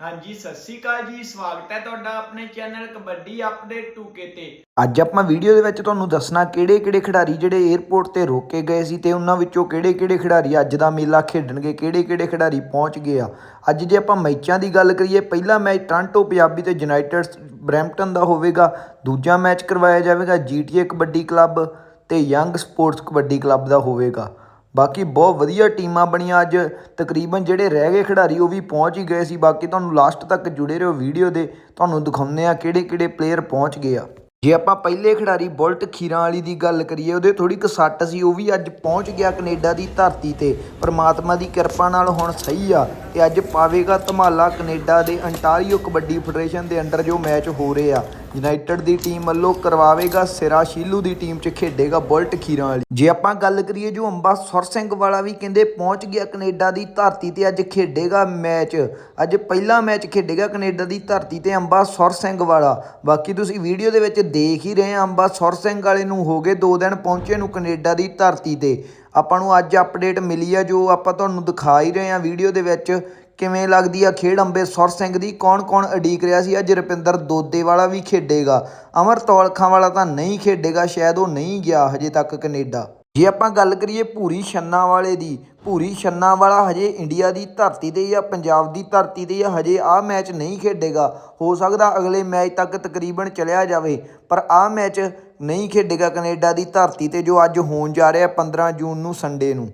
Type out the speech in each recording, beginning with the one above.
ਹਾਂਜੀ, ਸਤਿ ਸ਼੍ਰੀ ਅਕਾਲ ਜੀ, ਸਵਾਗਤ ਹੈ ਤੁਹਾਡਾ ਆਪਣੇ ਚੈਨਲ ਕਬੱਡੀ ਅਪਡੇਟ 2K ਤੇ। ਅੱਜ ਆਪਾਂ ਵੀਡੀਓ ਦੇ ਵਿੱਚ ਤੁਹਾਨੂੰ ਦੱਸਣਾ ਕਿਹੜੇ-ਕਿਹੜੇ ਖਿਡਾਰੀ ਜਿਹੜੇ 에ਅਰਪੋਰਟ ਤੇ ਰੋਕੇ ਗਏ ਸੀ ਤੇ ਉਹਨਾਂ ਵਿੱਚੋਂ ਕਿਹੜੇ-ਕਿਹੜੇ ਖਿਡਾਰੀ ਅੱਜ ਦਾ ਮੇਲਾ ਖੇਡਣਗੇ, ਕਿਹੜੇ-ਕਿਹੜੇ ਖਿਡਾਰੀ ਪਹੁੰਚ ਗਏ ਆ। ਅੱਜ ਜੇ ਆਪਾਂ ਮੈਚਾਂ ਦੀ ਗੱਲ ਕਰੀਏ, ਪਹਿਲਾ ਮੈਚ ਟ੍ਰਾਂਟੋ ਪੰਜਾਬੀ ਤੇ ਯੂਨਾਈਟਿਡ ਬਰੈਂਪਟਨ ਦਾ ਹੋਵੇਗਾ, ਦੂਜਾ ਮੈਚ ਕਰਵਾਇਆ ਜਾਵੇਗਾ ਜੀਟੀਏ ਕਬੱਡੀ ਕਲੱਬ ਤੇ ਯੰਗ ਸਪੋਰਟਸ ਕਬੱਡੀ ਕਲੱਬ ਦਾ ਹੋਵੇਗਾ। ਬਾਕੀ ਬਹੁਤ ਵਧੀਆ ਟੀਮਾਂ ਬਣੀਆਂ ਅੱਜ। ਤਕਰੀਬਨ ਜਿਹੜੇ ਰਹਿ ਗਏ ਖਿਡਾਰੀ, ਉਹ ਵੀ ਪਹੁੰਚ ਹੀ ਗਏ ਸੀ। ਬਾਕੀ ਤੁਹਾਨੂੰ ਲਾਸਟ ਤੱਕ ਜੁੜੇ ਰਹੋ ਵੀਡੀਓ ਦੇ। ਤੁਹਾਨੂੰ ਦਿਖਾਉਂਦੇ ਆ ਕਿਹੜੇ ਕਿਹੜੇ ਪਲੇਅਰ ਪਹੁੰਚ ਗਏ ਆ। ਜੇ ਆਪਾਂ ਪਹਿਲੇ ਖਿਡਾਰੀ ਬੁਲਟ ਖੀਰਾਂ ਵਾਲੀ ਦੀ ਗੱਲ ਕਰੀਏ, ਉਹਦੇ ਥੋੜੀ ਕੁ ਸੱਟ ਸੀ, ਉਹ ਵੀ ਅੱਜ ਪਹੁੰਚ ਗਿਆ ਕੈਨੇਡਾ ਦੀ ਧਰਤੀ ਤੇ। ਪਰਮਾਤਮਾ ਦੀ ਕਿਰਪਾ ਨਾਲ ਹੁਣ ਸਹੀ ਆ ਤੇ ਅੱਜ ਪਾਵੇਗਾ ਧਮਾਲਾ ਕੈਨੇਡਾ ਦੇ ਅੰਟਾਰੀਓ ਕਬੱਡੀ ਫੈਡਰੇਸ਼ਨ ਦੇ ਅੰਡਰ ਜੋ ਮੈਚ ਹੋ ਰਹੇ ਆ। ਯੂਨਾਈਟਿਡ ਦੀ ਟੀਮ ਵੱਲੋਂ ਕਰਵਾਵੇਗਾ ਸਿਰਾ ਸ਼ੀਲੂ ਦੀ ਟੀਮ 'ਚ ਖੇਡੇਗਾ ਬੁਲਟ ਖੀਰਾਂ ਵਾਲੀ। ਜੇ ਆਪਾਂ ਗੱਲ ਕਰੀਏ ਜੋ ਅੰਬਾ ਸੁਰ ਸਿੰਘ ਵਾਲਾ ਵੀ ਕਹਿੰਦੇ ਪਹੁੰਚ ਗਿਆ ਕੈਨੇਡਾ ਦੀ ਧਰਤੀ ਤੇ, ਅੱਜ ਖੇਡੇਗਾ ਮੈਚ। ਅੱਜ ਪਹਿਲਾ ਮੈਚ ਖੇਡੇਗਾ ਕੈਨੇਡਾ ਦੀ ਧਰਤੀ ਤੇ ਅੰਬਾ ਸੁਰ ਸਿੰਘ ਵਾਲਾ। ਬਾਕੀ ਤੁਸੀਂ ਵੀਡੀਓ ਦੇ ਵਿੱਚ ਦੇਖ ਹੀ ਰਹੇ ਆ ਅੰਬਾ ਸੁਰ ਸਿੰਘ ਵਾਲੇ ਨੂੰ ਹੋ ਗਏ 2 ਦਿਨ ਪਹੁੰਚੇ ਨੂੰ ਕੈਨੇਡਾ ਦੀ ਧਰਤੀ ਤੇ। ਆਪਾਂ ਨੂੰ ਅੱਜ ਅਪਡੇਟ ਮਿਲੀ ਆ, ਜੋ ਆਪਾਂ ਤੁਹਾਨੂੰ ਦਿਖਾ ਹੀ ਰਹੇ ਆ ਵੀਡੀਓ ਦੇ ਵਿੱਚ ਕਿਵੇਂ ਲੱਗਦੀ ਆ ਖੇਡ? ਅੰਬੇ ਸੁਰ ਸਿੰਘ ਦੀ ਕੌਣ ਕੌਣ ਅਡੀਕ ਰਿਹਾ ਸੀ? ਅੱਜ ਰੁਪਿੰਦਰ ਦੋਦੇ ਵਾਲਾ ਵੀ ਖੇਡੇਗਾ। ਅਮਰ ਤੌਲਖਾਂ ਵਾਲਾ ਤਾਂ ਨਹੀਂ ਖੇਡੇਗਾ, ਸ਼ਾਇਦ ਉਹ ਨਹੀਂ ਗਿਆ ਹਜੇ ਤੱਕ ਕੈਨੇਡਾ। ਜੇ ਆਪਾਂ ਗੱਲ ਕਰੀਏ ਭੂਰੀ ਛੰਨਾ ਵਾਲੇ ਦੀ, ਭੂਰੀ ਛੰਨਾ ਵਾਲਾ ਹਜੇ ਇੰਡੀਆ ਦੀ ਧਰਤੀ ਤੇ ਜਾਂ ਪੰਜਾਬ ਦੀ ਧਰਤੀ ਤੇ ਜਾਂ ਹਜੇ ਆਹ ਮੈਚ ਨਹੀਂ ਖੇਡੇਗਾ। ਹੋ ਸਕਦਾ ਅਗਲੇ ਮੈਚ ਤੱਕ ਤਕਰੀਬਨ ਚਲਿਆ ਜਾਵੇ, ਪਰ ਆਹ ਮੈਚ ਨਹੀਂ ਖੇਡੇਗਾ ਕੈਨੇਡਾ ਦੀ ਧਰਤੀ ਤੇ, ਜੋ ਅੱਜ ਹੋਣ ਜਾ ਰਿਹਾ 15 ਜੂਨ ਨੂੰ ਸੰਡੇ ਨੂੰ।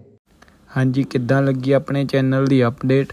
ਹਾਂਜੀ, ਕਿੱਦਾਂ ਲੱਗੀ ਆਪਣੇ ਚੈਨਲ ਦੀ ਅਪਡੇਟ